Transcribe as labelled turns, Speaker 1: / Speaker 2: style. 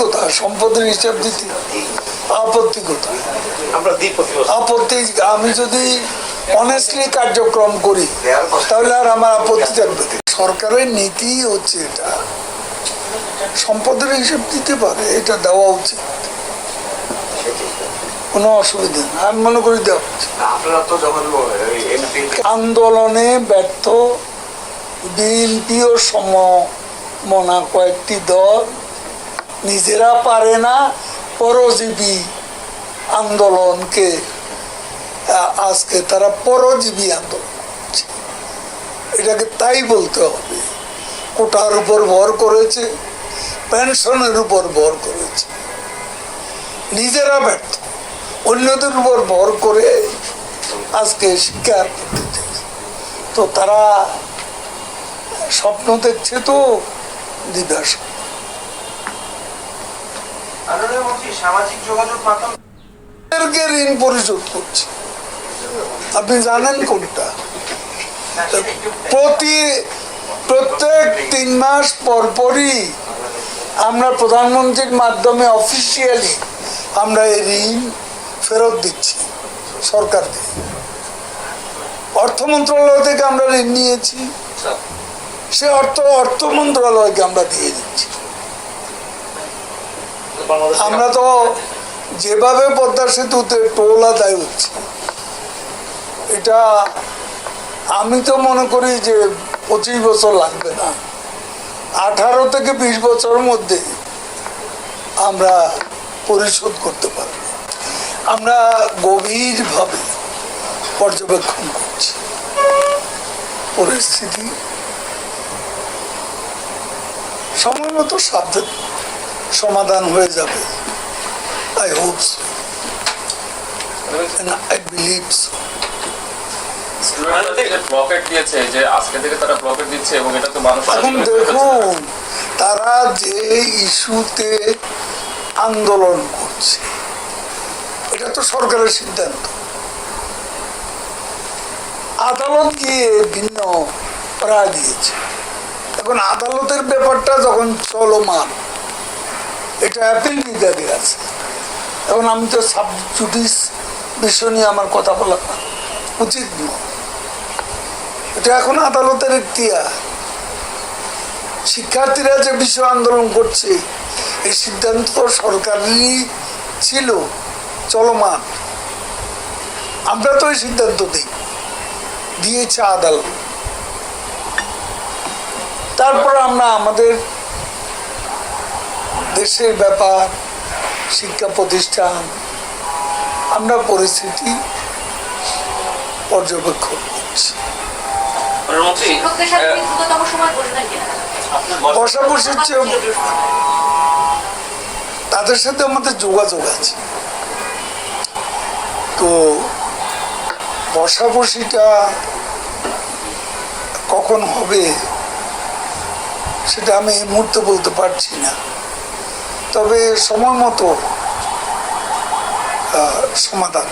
Speaker 1: কোথায় সম্পদের হিসাব দিতে আপত্তি কোথায়। আপত্তি আমি যদি অনেস্টলি কার্যক্রম করি তাহলে আর আমার আপত্তি থাকবে সরকারের নীতি হচ্ছে এটা। সম্পদের হিসাব দিতে পারে এটা দেওয়া উচিত। কোনো অসুবিধা নেই। আমি মনে করি দেওয়া উচিত। আন্দোলনে ব্যর্থ বিএনপি ও সমমনা কয়েকটি দল নিজেরা পারে না পরজীবী আন্দোলনকে। আজকে তারা পরজীবী আন্দোলন এটাকে তাই বলতে হবে। কোটার উপর ভর করেছে, পেনশনের উপর ভর করেছে। নিজেরা ব্যর্থ, অন্যদের উপর ভর করে আজকে শিকার করতে তো তারা স্বপ্ন দেখছে তো দিদাস
Speaker 2: আদরণীয় মন্ত্রী সামাজিক যোগাযোগ মাধ্যম
Speaker 1: ঋণ পরিশোধ করছে। আপনি জানেন কোনটা?
Speaker 2: হ্যাঁ,
Speaker 1: প্রতি প্রত্যেক তিন মাস পর পরই আমরা প্রধানমন্ত্রীর মাধ্যমে অফিসিয়ালি আমরা এই ঋণ ফেরত দিচ্ছি সরকারকে। অর্থ মন্ত্রণালয় থেকে আমরা ঋণ নিয়েছি। সে অর্থ অর্থ মন্ত্রণালয়কে আমরা দিয়ে দিচ্ছি। আমরা তো যেভাবে পদ্মা সেতুতে টোল আদায় হচ্ছে। এটা আমি তো মনে করি যে পঁচিশ বছর লাগবে না। আঠারো থেকে বিশ বছরের মধ্যে আমরা পরিশোধ করতে পারব। আমরা গভীরভাবে পর্যবেক্ষণ করছি। পরিস্থিতি সময় মতো সাবধান সমাধান হয়ে যাবে। আই হোপ আই বিলিভ দেখুন তারা যে ইস্যুতে আন্দোলন করছে এটা তো সরকারের সিদ্ধান্ত। আদালত গিয়ে ভিন্ন রায় দিয়েছে? এখন আদালতের ব্যাপারটা যখন চলমান এটা অ্যাপিল বিভাগে আছে। এখন আমি তো সাব জুডিস বিষয় নিয়ে আমার কথা বলা উচিত নয়। এটা এখন আদালতের ইতিহাস শিক্ষার্থীরা যে বিশ্ব আন্দোলন করছে, এই সিদ্ধান্ত সরকারেরই ছিল চলমান। আমরা তো এই সিদ্ধান্ত দিই। দিয়েছে আদালত। তারপর আমরা আমাদের দেশের ব্যাপার শিক্ষা প্রতিষ্ঠান আমরা পরিস্থিতি পর্যবেক্ষণ করছি। তাদের সাথে আমাদের যোগাযোগ আছে। তো বসাবসিটা কখন হবে সেটা আমি এই মুহূর্তে বলতে পারছি না। তবে সময় মতো সমাধান।